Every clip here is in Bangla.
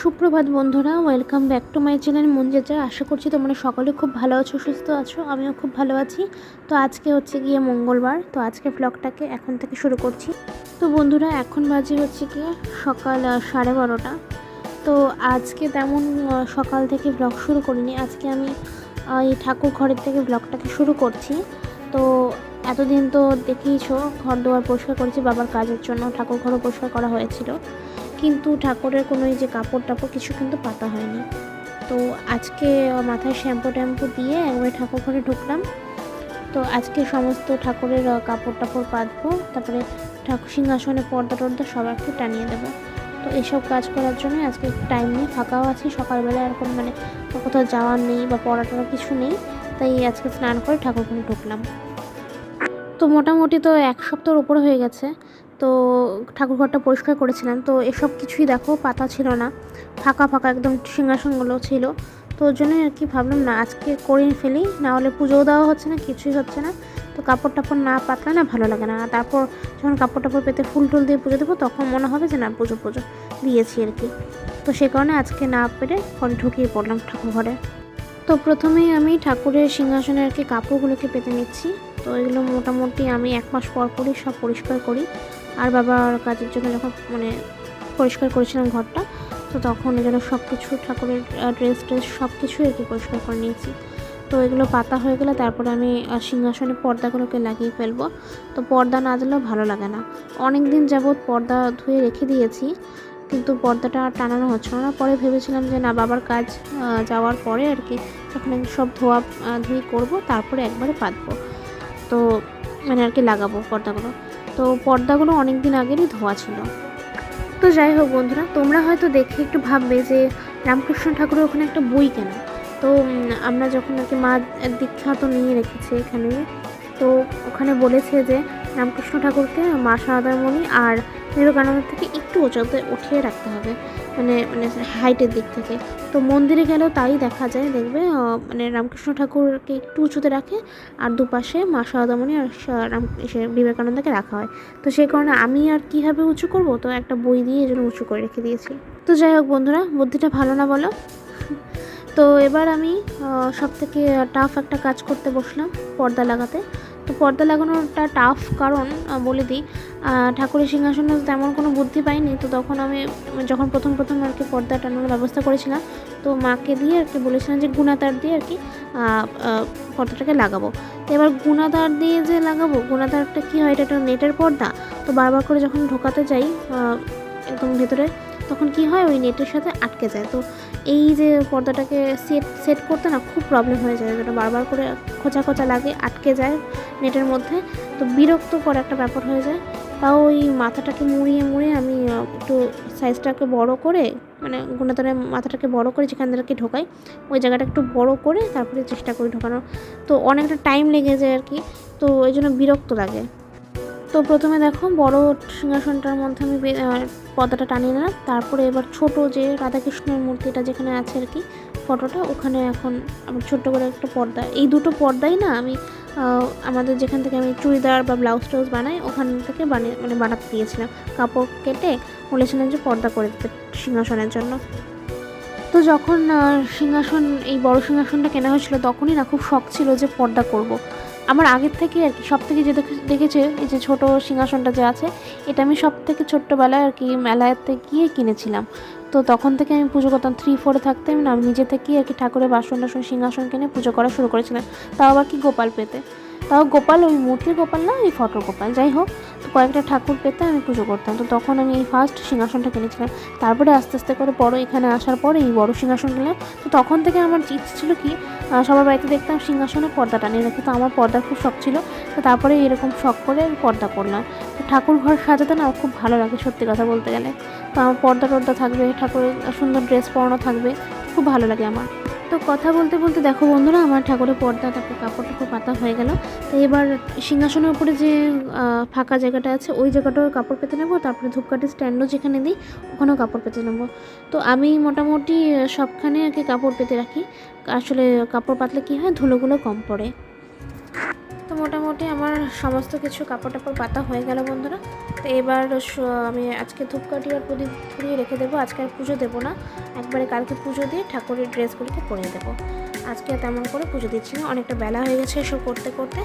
সুপ্রভাত বন্ধুরা welcome back to my channel মঞ্জেজা। আশা করছি তোমরা সকলে খুব ভালো আছো, সুস্থ আছো, আমিও খুব ভালো আছি। তো আজকে হচ্ছে গিয়ে মঙ্গলবার, তো আজকে ব্লগটাকে এখন থেকে শুরু করছি। তো বন্ধুরা, এখন বাজে হচ্ছে গিয়ে সকাল সাড়ে বারোটা। তো আজকে তেমন সকাল থেকে ব্লগ শুরু করিনি। আজকে আমি এই ঠাকুর ঘরের থেকে ব্লগটাকে শুরু করছি। তো এতদিন তো দেখেইছো, ঘর দুয়ার পরিষ্কার করেছি, বাবার কাজের জন্য ঠাকুর ঘরও পরিষ্কার করা হয়েছিল। কিন্তু ঠাকুরের কোনো এই যে কাপড় টাপড় কিছু কিন্তু পাতা হয়নি। তো আজকে মাথায় শ্যাম্পু ট্যাম্পু দিয়ে একবারে ঠাকুর ঘরে ঢুকলাম। তো আজকে সমস্ত ঠাকুরের কাপড় টাপড় পাতবো, তারপরে ঠাকুর সিংহাসনে পর্দা টর্দা সব একটু টানিয়ে দেবো। তো এইসব কাজ করার জন্য আজকে টাইম নিয়ে ফাঁকাও আছি সকালবেলা এরকম মানে কোথাও যাওয়ার নেই বা পড়া টড়া কিছু নেই। তাই আজকে স্নান করে ঠাকুর ঘরে ঢুকলাম। তো মোটামুটি তো এক সপ্তাহের উপরে হয়ে গেছে। তো ঠাকুরঘরটা পরিষ্কার করেছিলাম তো এসব কিছুই দেখো, পাতা ছিল না। ফাঁকা ফাঁকা একদম সিংহাসনগুলো ছিল। তো ওর জন্য আর কি ভাবলাম, না, আজকে করে ফেলি না হলে পুজোও দেওয়া হচ্ছে না, কিছুই হচ্ছে না। তো কাপড় টাপড় না পাতলে না ভালো লাগে না। তারপর যখন কাপড় টাপড় পেতে ফুল টুল দিয়ে পুজো দেবো, তখন মনে হবে যে, না, পুজো পুজো দিয়েছি আর কি। তো সে কারণে আজকে না পেরে ঘরে ঢুকিয়ে পড়লাম ঠাকুর ঘরে তো প্রথমেই আমি ঠাকুরের সিংহাসনে আর কি কাপড়গুলোকে পেতে নিচ্ছি। তো এগুলো মোটামুটি আমি এক মাস পর পরই সব পরিষ্কার করি। আর বাবার কাজের জন্য যখন মানে পরিষ্কার করেছিলাম ঘরটা, তো তখন এই জন্য সব কিছু ঠাকুরের ড্রেস ট্রেস সব কিছুই আর কি পরিষ্কার করে নিয়েছি। তো এগুলো পাতা হয়ে গেলে তারপরে আমি সিংহাসনে পর্দাগুলোকে লাগিয়ে ফেলব। তো পর্দা না দিলেও ভালো লাগে না। অনেক দিন যাবৎ পর্দা ধুয়ে রেখে দিয়েছি, কিন্তু পর্দাটা আর টানানো হচ্ছে না। পরে ভেবেছিলাম যে না, বাবার কাজ যাওয়ার পরে আর কি তখন সব ধোয়া ধুয়ে করব, তারপরে একবারে পাতবো। তো মানে আর কি লাগাবো পর্দাগুলো। তো পর্দাগুলো অনেক দিন আগেরই ধোয়া ছিল। তো যাই হোক বন্ধুরা, তোমরা হয়তো দেখে একটু ভাববে যে রামকৃষ্ণ ঠাকুরের ওখানে একটা বই কেন? তো আমরা যখন আর কি মা দীক্ষা তো নিয়ে রেখেছি এখানে, তো ওখানে বলেছে যে রামকৃষ্ণ ঠাকুরকে মা সারদামণি আর বিবেকানন্দ থেকে একটু উঁচুতে উঠিয়ে রাখতে হবে মানে মানে হাইটের দিক থেকে। তো মন্দিরে গেলেও তাই দেখা যায়, দেখবে মানে রামকৃষ্ণ ঠাকুরকে একটু উঁচুতে রাখে, আর দুপাশে মা সারদামণি আর রাম বিবেকানন্দকে রাখা হয়। তো সেই কারণে আমি আর কীভাবে উঁচু করব? তো একটা বই দিয়ে এই জন্য উঁচু করে রেখে দিয়েছি। তো যাই হোক বন্ধুরা, বুদ্ধিটা ভালো না বলো। তো এবার আমি সব থেকে টাফ একটা কাজ করতে বসলাম পর্দা লাগাতে। তো পর্দা লাগানোটা টাফ কারণ বলে দিই। ঠাকুরের সিংহাসনে তেমন কোনো বুদ্ধি পাইনি, তো তখন আমি যখন প্রথম প্রথম আর কি পর্দা টানানোর ব্যবস্থা করেছিলাম, তো মাকে দিয়ে আর কি বলেছিলাম যে গুণাতার দিয়ে আর কি পর্দাটাকে লাগাবো। তো এবার গুণাদার দিয়ে যে লাগাবো গুণাদারটা কী হয়? এটা একটা নেটের পর্দা। তো বারবার করে যখন ঢোকাতে যাই একদম ভেতরে, তখন কি হয়? ওই নেটের সাথে আটকে যায়। তো এই যে পর্দাটাকে সেট সেট করতে না খুব প্রবলেম হয়ে যায়, যেটা বারবার করে খোঁচা খোঁচা লাগে, আটকে যায় নেটের মধ্যে, তো বিরক্ত বিরক্তকর একটা ব্যাপার হয়ে যায়। তাও ওই মাথাটাকে মুড়িয়ে মুড়িয়ে আমি একটু সাইজটাকে বড় করে মানে গুণাতরের মাথাটাকে বড় করে যেখান থেকে ঢোকাই, ওই জায়গাটা একটু বড় করে তারপরে চেষ্টা করি ঢোকানোর। তো অনেকটা টাইম লেগে যায় আর কি, তো ওই জন্য বিরক্ত লাগে। তো প্রথমে দেখো বড় সিংহাসনটার মধ্যে আমি পর্দাটা টানিয়ে নিলাম। তারপরে এবার ছোট যে রাধাকৃষ্ণের মূর্তিটা যেখানে আছে আর কি, ফটোটা, ওখানে এখন আমার ছোট্ট করে একটা পর্দা, এই দুটো পর্দাই না আমি আমাদের যেখান থেকে আমি চুড়িদার বা ব্লাউজ টাউজ বানাই, ওখান থেকে বানিয়ে মানে বানাতে দিয়েছিলাম। কাপড় কেটে বলেছিলাম যে পর্দা করে দিতে সিংহাসনের জন্য। তো যখন সিংহাসন, এই বড় সিংহাসনটা কেনা হয়েছিল, তখনই না খুব শখ ছিল যে পর্দা করব। আমার আগের থেকে আর কি সব থেকে যে দেখে- দেখেছে, এই যে ছোট সিংহাসনটা যে আছে, এটা আমি সব থেকে ছোট্টবেলায় আর কি মেলাতে গিয়ে কিনেছিলাম। তো তখন থেকে আমি পুজো করতাম থ্রি ফোরে থাকতে আমি নিজে থেকেই আর কি ঠাকুরের বাসন টাসন সিংহাসন কিনে পুজো করা শুরু করেছিলাম। তাও আবার কি গোপাল পেতে। তাও গোপাল, ওই মূর্তির গোপাল না ওই ফটোর গোপাল, যাই হোক। তো কয়েকটা ঠাকুর পেতে আমি পুজো করতাম। তো তখন আমি এই ফার্স্ট সিংহাসনটা কিনেছিলাম। তারপরে আস্তে আস্তে করে বড় এখানে আসার পরে এই বড় সিংহাসন কিনলাম। তো তখন থেকে আমার ইচ্ছে ছিল কি সবার বাড়িতে দেখতাম সিংহাসনে পর্দা টানিয়ে রাখি। তো আমার পর্দার খুব শখ ছিল। তো তারপরে এরকম শখ করে পর্দা করলাম। তো ঠাকুর ঘর সাজাতে না খুব ভালো লাগে সত্যি কথা বলতে গেলে। তো আমার পর্দা টর্দা থাকবে, ঠাকুরের সুন্দর ড্রেস পরানো থাকবে, খুব ভালো লাগে আমার। তো কথা বলতে বলতে দেখো বন্ধুরা, আমার ঠাকুরের পর্দা, তারপর কাপড় পাতা হয়ে গেল। তো এবার সিংহাসনের উপরে যে ফাঁকা জায়গাটা আছে, ওই জায়গাটাও কাপড় পেতে নেব। তারপরে ধূপকাঠি স্ট্যান্ডও যেখানে দিই, ওখানেও কাপড় পেতে নেব। তো আমি মোটামুটি সবখানে আর কি কাপড় পেতে রাখি। আসলে কাপড় পাতলে কী হয়, ধুলোগুলো কম পড়ে। মোটামুটি আমার সমস্ত কিছু কাপড় টাপড় পাতা হয়ে গেল বন্ধুরা। তো এবার আমি আজকে ধূপকাঠি আর প্রদীপ ধরিয়ে রেখে দেবো। আজকে আর পুজো দেবো না। একবারে কালকে পুজো দিয়ে ঠাকুরের ড্রেসগুলিকে পরিয়ে দেবো। আজকে তেমন করে পুজো দিচ্ছি না। অনেকটা বেলা হয়ে গেছে এসব করতে করতে।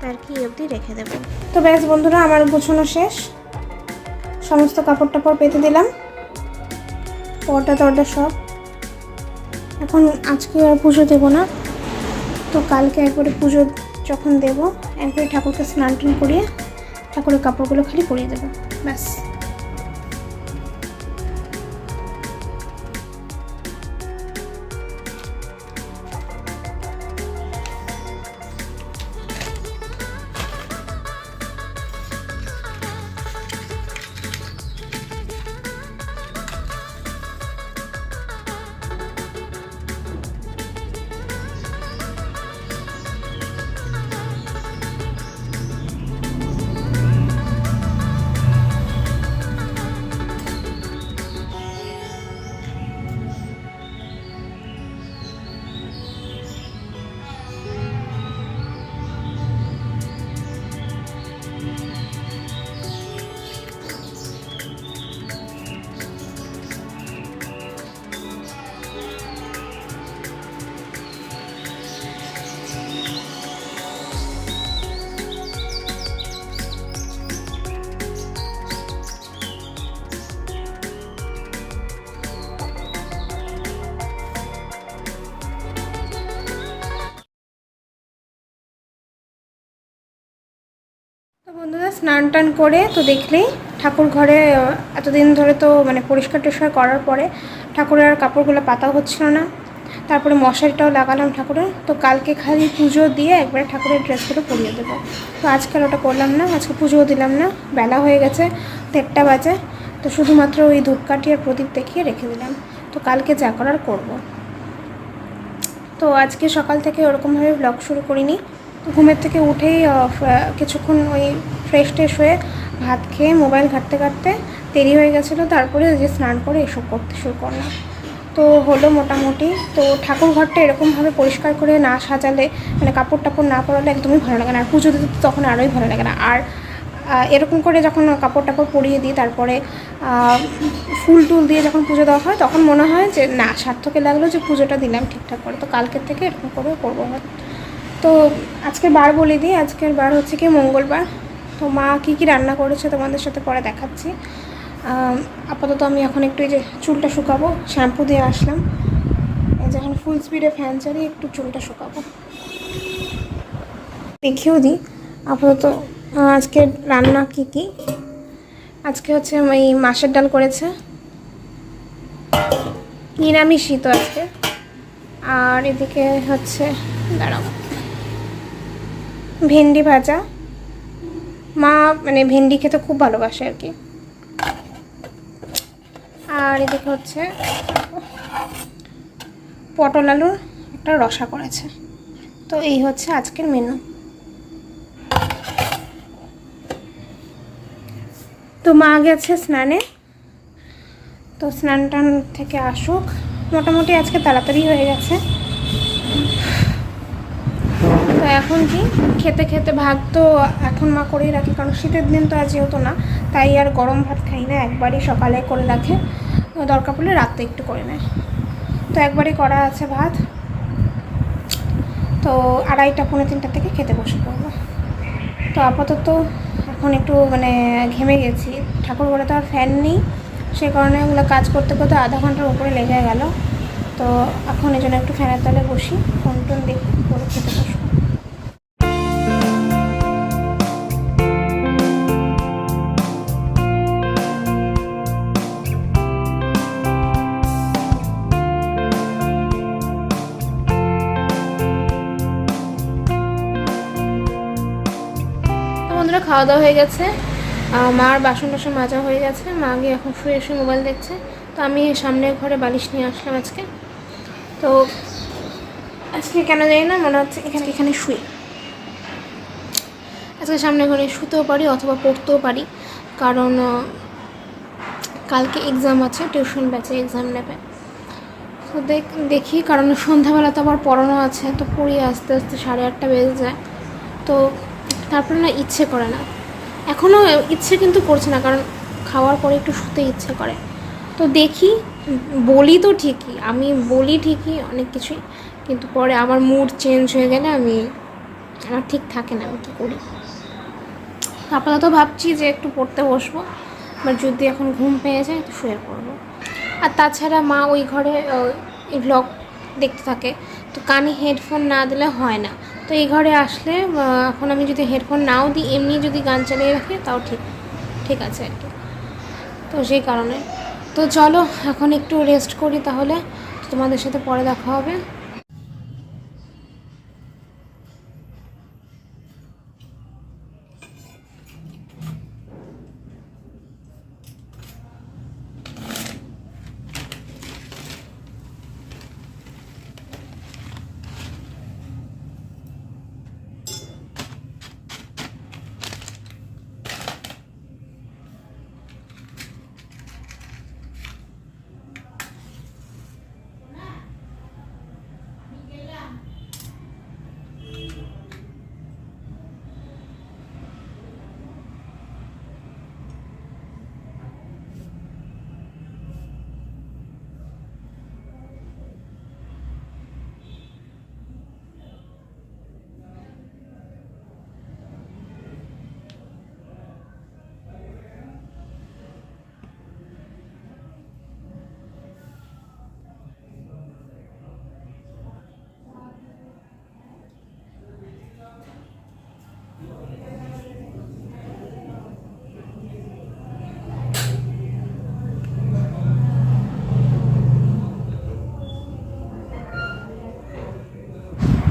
তার কি অবধি রেখে দেবো। তো ব্যাস বন্ধুরা, আমার গোছানো শেষ। সমস্ত কাপড় টাপড় পেতে দিলাম। পর্দা টর্দা সব। এখন আজকে আর পুজো দেবো না। তো কালকে একবারে পুজো যখন দেবো একবারে ঠাকুরকে স্নান টান করিয়ে ঠাকুরের কাপড়গুলো খালি পরিয়ে দেবো। ব্যাস। স্নান টান করে তো দেখলেই ঠাকুর ঘরে এতদিন ধরে তো মানে পরিষ্কার টরিষ্কার করার পরে ঠাকুরের আর কাপড়গুলো পাতাও হচ্ছিল না। তারপরে মশারিটাও লাগালাম ঠাকুরের তো কালকে খালি পুজো দিয়ে একবারে ঠাকুরের ড্রেসগুলো পরিয়ে দেবো। তো আজকাল ওটা করলাম না, আজকে পুজোও দিলাম না, বেলা হয়ে গেছে দেড়টা বাজে। তো শুধুমাত্র ওই ধূপকাঠি আর প্রদীপ দেখিয়ে রেখে দিলাম। তো কালকে যা করার করব। তো আজকে সকাল থেকে ওরকমভাবে ব্লগ শুরু করিনি। ঘুমের থেকে উঠেই কিছুক্ষণ ওই ফ্রেশ ট্রেশ হয়ে ভাত খেয়ে মোবাইল ঘাঁটতে ঘাঁটতে দেরি হয়ে গেছিল, তারপরে যে স্নান করে এসব করতে শুরু করলাম। তো হলো মোটামুটি, তো ঠাকুর ঘরটা এরকমভাবে পরিষ্কার করে না সাজালে মানে কাপড় টাপড় না পরালে একদমই ভালো লাগে না, আর পুজো দিতে তখন আরোই ভালো লাগে না। আর এরকম করে যখন কাপড় টাপড় পরিয়ে দিই, তারপরে ফুল টুল দিয়ে যখন পুজো দেওয়া হয়, তখন মনে হয় যে না সার্থকে লাগল যে পুজোটা দিলাম ঠিকঠাক করে, তো কালকের থেকে এরকম করে করব। তো আজকের বার বলে দিই আজকের বার হচ্ছে কি মঙ্গলবার। তো মা কী কী রান্না করেছে তোমাদের সাথে পরে দেখাচ্ছি। আপাতত আমি এখন একটু এই যে চুলটা শুকাবো, শ্যাম্পু দিয়ে আসলাম। এই যে এখন ফুল স্পিডে ফ্যান চালিয়ে একটু চুলটা শুকাবো। দেখিয়েও দিই আপাতত আজকে রান্না কী কী? আজকে হচ্ছে এই মাছের ডাল করেছে। নিরামিষই তো আজকে। আর এদিকে হচ্ছে, দাঁড়াও। ভেন্ডি ভাজা। মা মানে ভেন্ডি খেতে খুব ভালোবাসে আর কি। আর এদিকে হচ্ছে পটল আলুর একটা রসা করেছে। তো এই হচ্ছে আজকের মেনু তো মা গেছে স্নানে। তো স্নান থেকে আসুক। মোটামুটি আজকে তাড়াতাড়ি হয়ে গেছে তো এখন কি? খেতে খেতে ভাত তো এখন মা করেই রাখি, কারণ শীতের দিন তো আজ যেহেতু না, তাই আর গরম ভাত খাই না, একবারই সকালে করে রাখে। দরকার পড়লে রাতে একটু করে নেয়। তো একবারই করা আছে ভাত। তো আড়াইটা, পৌনে তিনটা থেকে খেতে বসে পড়ব। তো আপাতত এখন একটু মানে ঘেমে গেছি। ঠাকুর ঘরে তো আর ফ্যান নেই। সে কারণে ওগুলো কাজ করতে করতে আধা ঘণ্টার উপরে লেগে গেল। তো এখন এই জন্য একটু ফ্যানের তলে বসি ফোন টোন দেখি করে খেতে বসবো। খাওয়া দাওয়া হয়ে গেছে। মার বাসন টাসন মাজা হয়ে গেছে। মা গিয়ে এখন শুয়ে শুয়ে মোবাইল দেখছে। তো আমি সামনের ঘরে বালিশ নিয়ে আসলাম আজকে। তো আজকে কেন জানি না, মনে হচ্ছে এখানে এখানে শুয়ে আজকে সামনে ঘরে শুতেও পারি অথবা পড়তেও পারি। কারণ কালকে এক্সাম আছে টিউশন ব্যাচে এক্সাম নেবে। তো দেখ, দেখি, কারণ সন্ধ্যাবেলা তো আবার পড়ানো আছে। তো পড়ি আস্তে আস্তে সাড়ে আটটা বেজে যায়। তো তারপরে না ইচ্ছে করে না। এখনও ইচ্ছে কিন্তু করছে না, কারণ খাওয়ার পরে একটু শুতে ইচ্ছে করে। তো দেখি, বলি তো ঠিকই, আমি বলি ঠিকই অনেক কিছুই, কিন্তু পরে আমার মুড চেঞ্জ হয়ে গেলে আমি, আমার ঠিক থাকে না আমি কী করি। আপাতত ভাবছি যে একটু পড়তে বসবো, বা যদি এখন ঘুম পেয়ে যায় তো শুয়ে পড়ব। আর তাছাড়া মা ওই ঘরে এই ব্লগ দেখতে থাকে, তো কানে হেডফোন না দিলে হয় না। তো এই ঘরে আসলে এখন আমি যদি হেডফোন নাও দিই, এমনি যদি গান চালিয়ে রাখি, তাও ঠিক ঠিক আছে আর কি। তো সেই কারণে। তো চলো, এখন একটু রেস্ট করি তাহলে। তোমাদের সাথে পরে দেখা হবে।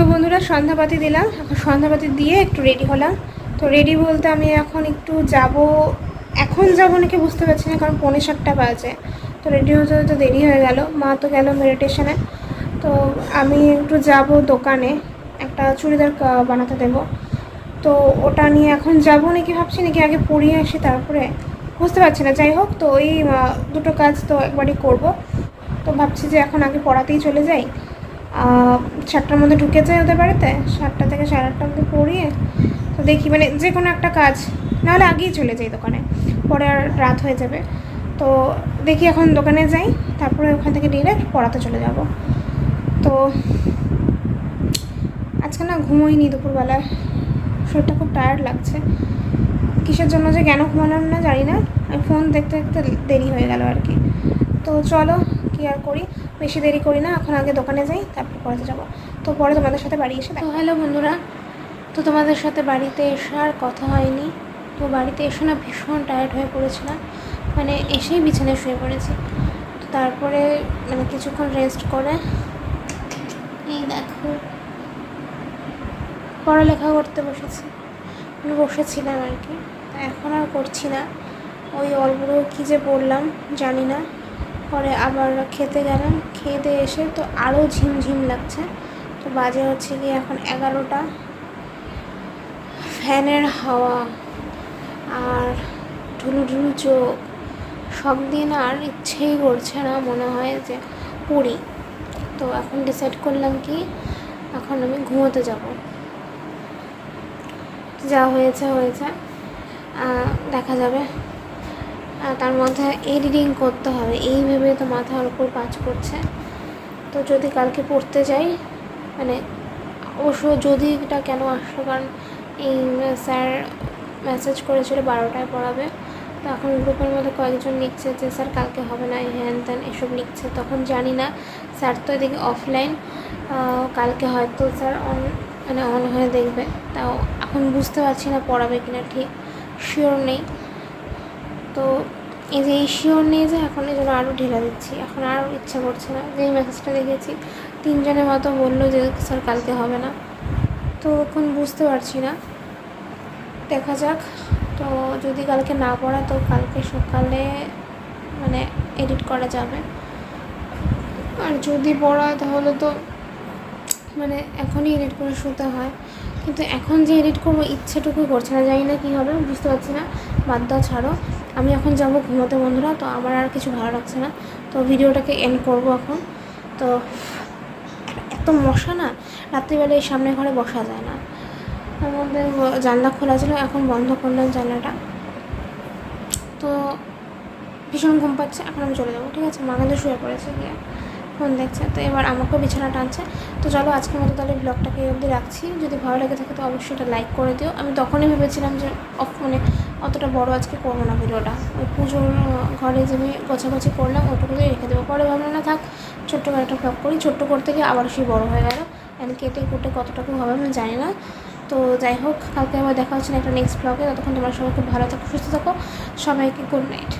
তো বন্ধুরা সন্ধ্যাবাতি দিলাম। এখন সন্ধ্যাবাতি দিয়ে একটু রেডি হলাম। তো রেডি বলতে আমি এখন একটু যাব। এখন যাব নাকি বুঝতে পারছি না, কারণ পৌনে সাতটা বাজে। তো রেডি হতে হতে দেরি হয়ে গেল। মা তো গেল মেডিটেশনে তো আমি একটু যাব দোকানে। একটা চুড়িদার বানাতে দেব। তো ওটা নিয়ে এখন যাব নাকি ভাবছি নাকি আগে পড়িয়ে আসি তারপরে। বুঝতে পারছি না। যাই হোক, তো ওই দুটো কাজ তো একবারই করব। তো ভাবছি যে এখন আগে পড়াতেই চলে যাই। সাতটার মধ্যে ঢুকে যায় ওদের বাড়িতে। সাতটা থেকে সাড়ে আটটার মধ্যে পড়িয়ে তো দেখি মানে যে কোনো একটা কাজ, নাহলে আগেই চলে যাই দোকানে। পরে আর রাত হয়ে যাবে। তো দেখি এখন দোকানে যাই, তারপরে ওখান থেকে ডিরেক্ট পড়াতে চলে যাব। তো আজকে না ঘুমোইনি দুপুরবেলায় শরীরটা খুব টায়ার্ড লাগছে। কিসের জন্য যে কেন ঘুমালাম না জানি না। আমি ফোন দেখতে দেখতে দেরি হয়ে গেল আর কি। তো চলো, কি আর করি? বেশি দেরি করি না এখন আগে দোকানে যাই তারপর পড়াতে যাব। তো পরে তোমাদের সাথে বাড়ি এসে তো হ্যালো বন্ধুরা তো তোমাদের সাথে বাড়িতে এসার কথা হয়নি। তো বাড়িতে এসে না ভীষণ টায়ার্ড হয়ে পড়েছিলাম। মানে এসেই বিছানায় শুয়ে পড়েছি। তো তারপরে মানে কিছুক্ষণ রেস্ট করে এই দেখো পড়ালেখা করতে বসেছি। আমি বসেছিলাম আর কি। এখন আর করছি না। ওই অল্প কী যে পড়লাম জানি না। পরে আবার খেতে গেলাম। খেতে এসে তো আরও ঝিমঝিম লাগছে। তো বাজে হচ্ছে গিয়ে এখন এগারোটা। ফ্যানের হাওয়া আর ঢুলু ঢুলু চোখ। সব দিন আর ইচ্ছেই করছে না, মনে হয় যে পড়ি। তো এখন ডিসাইড করলাম কি, এখন আমি ঘুমোতে যাব। যা হয়েছে হয়েছে। দেখা যাবে। তার মধ্যে এডিটিং করতে হবে। এই ভেবে তো মাথার উপর কাজ করছে। তো যদি কালকে পড়তে যাই মানে অবশ্য যদি এটা কেন আসলো, কারণ এই স্যার মেসেজ করেছিল বারোটায় পড়াবে। তো এখন গ্রুপের মধ্যে কয়েকজন লিখছে যে, স্যার, কালকে হবে না হ্যান ত্যান এসব লিখছে। তখন জানি না, স্যার তো এদিকে অফলাইন কালকে হয়তো স্যার অন মানে অন হয়ে দেখবে। তাও এখন বুঝতে পারছি না পড়াবে কিনা ঠিক। শিওর নেই। তো এই যে এই শিওর নিয়ে যে এখন এই জন্য আরও ঢেলা দিচ্ছি। এখন আর ইচ্ছা করছে না। যেই মেসেজটা দেখেছি, তিনজনের মতো বলল যে স্যার কালকে হবে না। তো এখন বুঝতে পারছি না। দেখা যাক। তো যদি কালকে না পড়া, তো কালকে সকালে মানে এডিট করা যাবে। আর যদি পড়ায় তাহলে তো মানে এখনই এডিট করে শুতে হয়। কিন্তু এখন যে এডিট করব, ইচ্ছেটুকু করছে না। জানি না কী হবে, বুঝতে পারছি না। বাদ দাও, ছাড়ো। আমি এখন যাব ঘুমোতে, বন্ধুরা, তো আমার আর কিছু ভালো লাগছে না। তো ভিডিওটাকে এন্ড করব এখন। তো এত মশা না, রাত্রিবেলা এই সামনে ঘরে বসা যায় না। মধ্যে জানলা খোলা ছিল, এখন বন্ধ করলাম জানলাটা। তো ভীষণ ঘুম পাচ্ছে, এখন আমি চলে যাব, ঠিক আছে? মা কিন্তু শুয়ে পড়েছে গিয়ে, ফোন দেখছে, তো এবার আমাকেও বিছানা টানছে। তো চলো আজকের মতো তাহলে ব্লগটাকে অবধি রাখছি। যদি ভালো লেগে থাকে তো অবশ্যই এটা লাইক করে দিও। আমি তখনই ভেবেছিলাম যে মানে অতটা বড় আজকে করব না ভিডিওটা। ওই পুজোর ঘরে যে আমি গোছাগুছি করলাম ওটুকুই রেখে দেবো। পরে ভাবলাম, না থাক, ছোট্ট করে একটা ফ্লপ করি। ছোট্ট করতে গিয়ে আবার সেই বড় হয়ে গেল। আমি কেটে কুটে কতটুকু হবে আমি জানি না। তো যাই হোক, কালকে আবার দেখা হচ্ছে না একটা নেক্সট ব্লগে ততক্ষণ তোমার সবাই খুব ভালো থাকো, সুস্থ থাকো। সবাইকে গুড নাইট